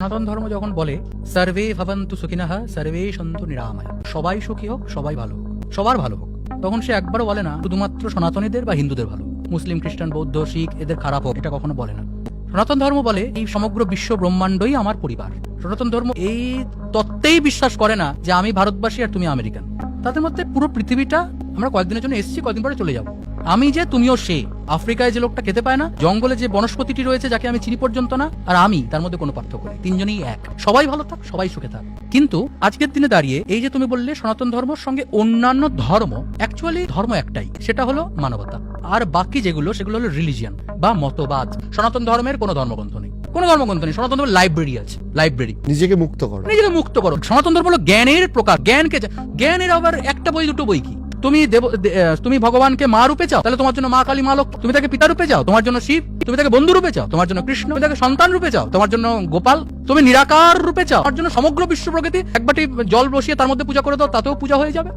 সনাতন ধর্ম যখন বলে সার্ভে ভবন্তু সুখিনাহা সার্ভে সন্তু নিরাময় সবাই সুখী হোক, সবাই ভালো হোক, সবার ভালো হোক, তখন সে একবারও বলে না, শুধুমাত্র সনাতনীদের বা হিন্দুদের ভালো মুসলিম, খ্রিস্টান, বৌদ্ধ, শিখ, এদের খারাপ হোক এটা কখনো বলে না। সনাতন ধর্ম বলে, এই সমগ্র বিশ্ব ব্রহ্মাণ্ডই আমার পরিবার সনাতন ধর্ম এই তত্ত্বেই বিশ্বাস করে না যে আমি ভারতবাসী আর তুমি আমেরিকান। তাদের মধ্যে পুরো পৃথিবীটা, আমরা কয়েকদিনের জন্য এসেছি, কয়েকদিন পরে চলে যাব। আমি যে, তুমিও সে। আফ্রিকায় যে লোকটা খেতে পায় না জঙ্গলে যে বনস্পতিটি রয়েছে যাকে আমি চিনি পর্যন্ত না আর আমি তার মধ্যে কোনো পার্থক্য নেই। তিনজনই এক। সবাই ভালো থাক সবাই সুখে থাক। কিন্তু আজকের দিনে দাঁড়িয়ে এই যে তুমি বললে সনাতন ধর্মের সঙ্গে অন্যান্য ধর্ম অ্যাকচুয়ালি ধর্ম একটাই সেটা হলো মানবতা। আর বাকি যেগুলো সেগুলো হলো রিলিজিয়ান বা মতবাদ। সনাতন ধর্মের কোনো ধর্মগ্রন্থ নেই। কোনো ধর্মগ্রন্থ নেই সনাতন ধর্মের লাইব্রেরি আছে লাইব্রেরি নিজেকে মুক্ত করো। নিজেকে মুক্ত করো। সনাতন ধর্ম হলো জ্ঞানের প্রকার জ্ঞানকে জ্ঞানের আবার একটা বই দুটো বই কি? তুমি দেব তুমি ভগবানকে মা রূপে চাও, তাহলে তোমার জন্য মা কালী, মা তুমি তাকে পিতা রূপে চাও, তোমার জন্য শিব, তুমি তাকে বন্ধু রূপে চাও, তোমার জন্য কৃষ্ণ, তুমি তাকে সন্তান রূপে চাও, তোমার জন্য গোপাল, তুমি নিরাকার রূপে চাও, তোমার জন্য সমগ্র বিশ্ব প্রকৃতি একবারটি জল বসিয়ে তার মধ্যে পূজা করে দাও, তাতেও পূজা হয়ে যাবে।